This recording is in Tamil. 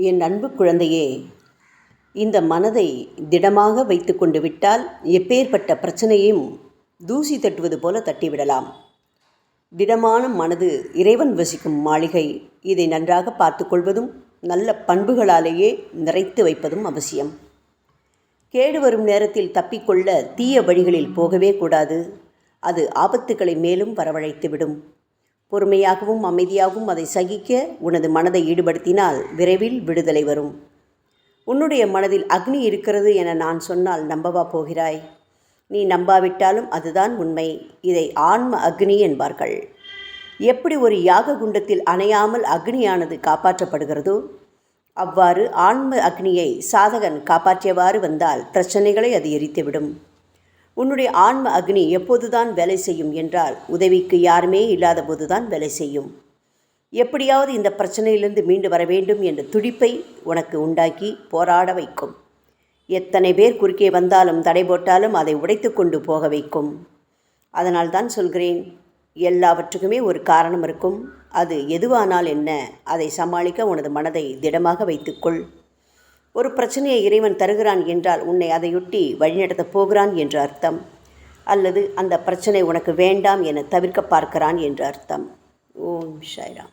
என் அன்பு குழந்தையே இந்த மனதை திடமாக வைத்துக்கொண்டு விட்டால் எப்பேற்பட்ட பிரச்சனையும் தூசி தட்டுவது போல தட்டிவிடலாம். திடமான மனது இறைவன் வசிக்கும் மாளிகை இதை நன்றாக பார்த்துக்கொள்வதும் நல்ல பண்புகளாலேயே நிறைத்து வைப்பதும் அவசியம். கேடு வரும் நேரத்தில் தப்பிக்கொள்ள தீய வழிகளில் போகவே கூடாது. அது ஆபத்துக்களை மேலும் வரவழைத்துவிடும். பொறுமையாகவும் அமைதியாகவும் அதை சகிக்க உனது மனதை ஈடுபடுத்தினால் விரைவில் விடுதலை வரும். உன்னுடைய மனதில் அக்னி இருக்கிறது என நான் சொன்னால் நம்பவா போகிறாய்? நீ நம்பாவிட்டாலும் அதுதான் உண்மை. இதை ஆன்ம அக்னி என்பார்கள். எப்படி ஒரு யாக குண்டத்தில் அணையாமல் அக்னியானது காப்பாற்றப்படுகிறதோ அவ்வாறு ஆன்ம அக்னியை சாதகன் காப்பாற்றியவாறு வந்தால் பிரச்சனைகளை அது எரித்துவிடும். உன்னுடைய ஆன்ம அக்னி எப்போதுதான் வேலை செய்யும் என்றால் உதவிக்கு யாருமே இல்லாத போதுதான் வேலை செய்யும். எப்படியாவது இந்த பிரச்சனையிலிருந்து மீண்டு வர வேண்டும் என்ற துடிப்பை உனக்கு உண்டாக்கி போராட வைக்கும். எத்தனை பேர் குறுக்கே வந்தாலும் தடை போட்டாலும் அதை உடைத்து கொண்டு போக வைக்கும். அதனால் தான் சொல்கிறேன் எல்லாவற்றுக்குமே ஒரு காரணம் இருக்கும். அது எதுவானால் என்ன அதை சமாளிக்க உனது மனதை திடமாக வைத்துக்கொள் ஒரு பிரச்சனையை இறைவன் தருகிறான் என்றால் உன்னை அதையொட்டி வழிநடத்தப் போகிறான் என்று அர்த்தம். அல்லது அந்த பிரச்சனை உனக்கு வேண்டாம் என தவிர்க்க பார்க்கிறான் என்று அர்த்தம். ஓம் ஷாய்ராம்